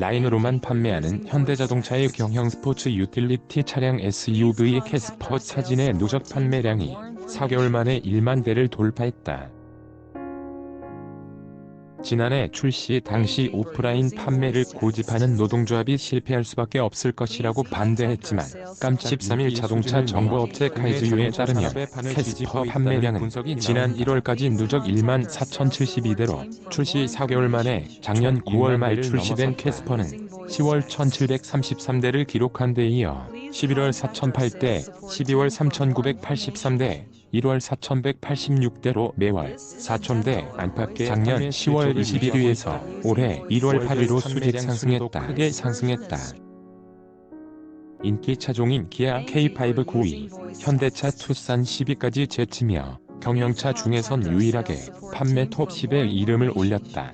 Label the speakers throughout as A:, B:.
A: 라인으로만 판매하는 현대자동차의 경형 스포츠 유틸리티 차량 SUV 캐스퍼 사진의 누적 판매량이 4개월 만에 1만 대를 돌파했다. 지난해 출시 당시 오프라인 판매를 고집하는 노동조합이 실패할 수밖에 없을 것이라고 반대했지만 깜짝 13일 자동차 정보업체 카이즈유에 따르면 캐스퍼 판매량은 지난 1월까지 누적 1만 4,072대로 출시 4개월 만에 작년 9월 말 출시된 캐스퍼는 10월 1,733대를 기록한 데 이어 11월 4,008대, 12월 3,983대, 1월 4,186대로 매월 4,000대 안팎의 작년 10월 21위에서 올해 1월 8일로 수직 상승했다. 크게 상승했다. 인기 차종인 기아 K5 9위, 현대차 투싼 10위까지 제치며 경영차 중에선 유일하게 판매 톱 10에 이름을 올렸다.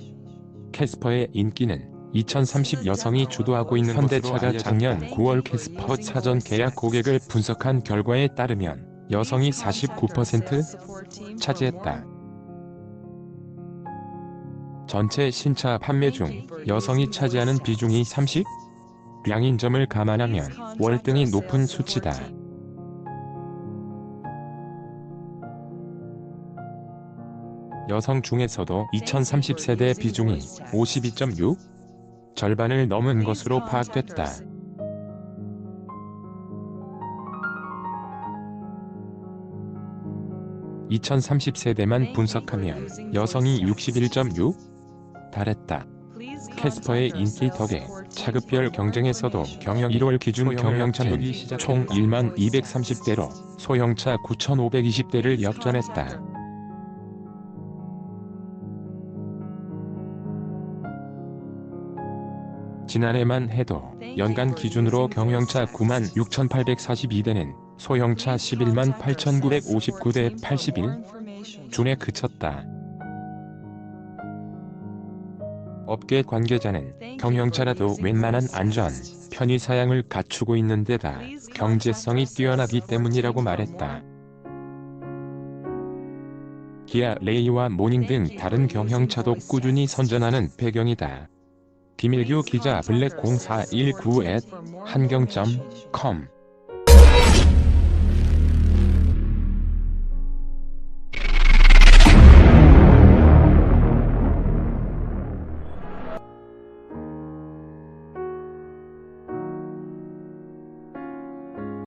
A: 캐스퍼의 인기는 2030 여성이 주도하고 있는 현대차가 작년 9월 캐스퍼 사전 계약 고객을 분석한 결과에 따르면 여성이 49% 차지했다. 전체 신차 판매 중 여성이 차지하는 비중이 30? 량인 점을 감안하면 월등히 높은 수치다. 여성 중에서도 2030세대 비중이 52.6? 절반을 넘은 것으로 파악됐다. (2030세대만) 분석하면 여성이 (61.6) 달했다. 캐스퍼의 인기 덕에 차급별 경쟁에서도 경영 1월 기준 경영차는 총 1만 230대로 소형차 9,520대를 역전했다. 지난해만 해도 연간 기준으로 경영차 9만 6,842대는 소형차 11만 8,959대 81 준에 그쳤다. 업계 관계자는 경영차라도 웬만한 안전, 편의 사양을 갖추고 있는 데다 경제성이 뛰어나기 때문이라고 말했다. 기아 레이와 모닝 등 다른 경영차도 꾸준히 선전하는 배경이다. 김일규 기자 블랙 0419 한경.com